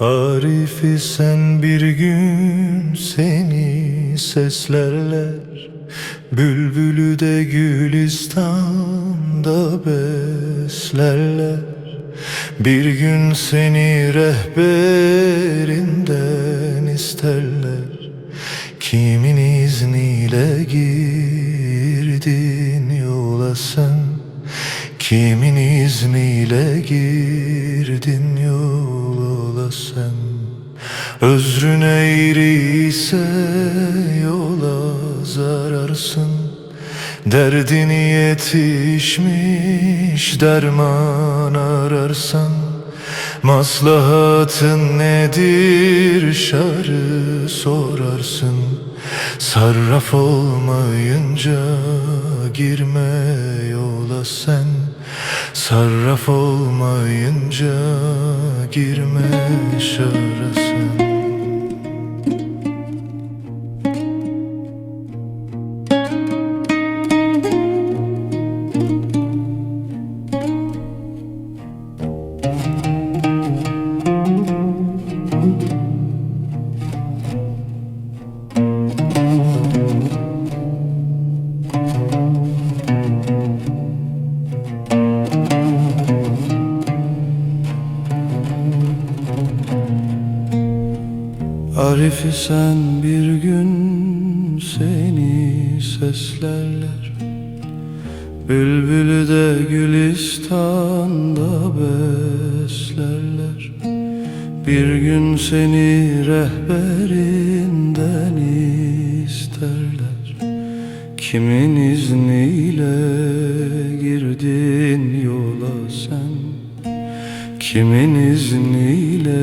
Arifi sen bir gün seni seslerler. Bülbülü de gülistan'da beslerler. Bir gün seni rehberinden isterler. Kimin izniyle girdin yola sen? Kimin izniyle girdin yola sen Özrün eğri ise yola zararsın. Derdini yetişmiş derman ararsan. Maslahatın nedir şarı sorarsın. Sarraf olmayınca girme yola sen. Sarraf olmayınca girme şara Arifi sen bir gün seni seslerler. Bülbülü de gülistan'da beslerler. Bir gün seni rehberinden isterler. Kimin izniyle girdin yola sen Kimin izniyle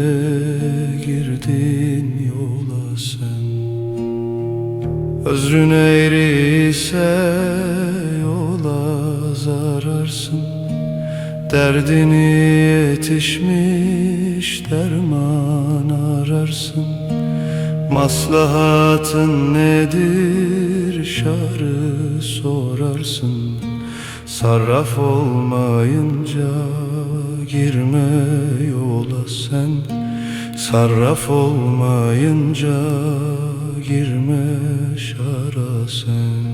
girdin yola sen? Özrün eğri ise yola zararsın. Derdini yetişmiş derman ararsın. Maslahatın nedir şarı sorarsın. Sarraf olmayınca girme yola sen. Sarraf olmayınca girme şara sen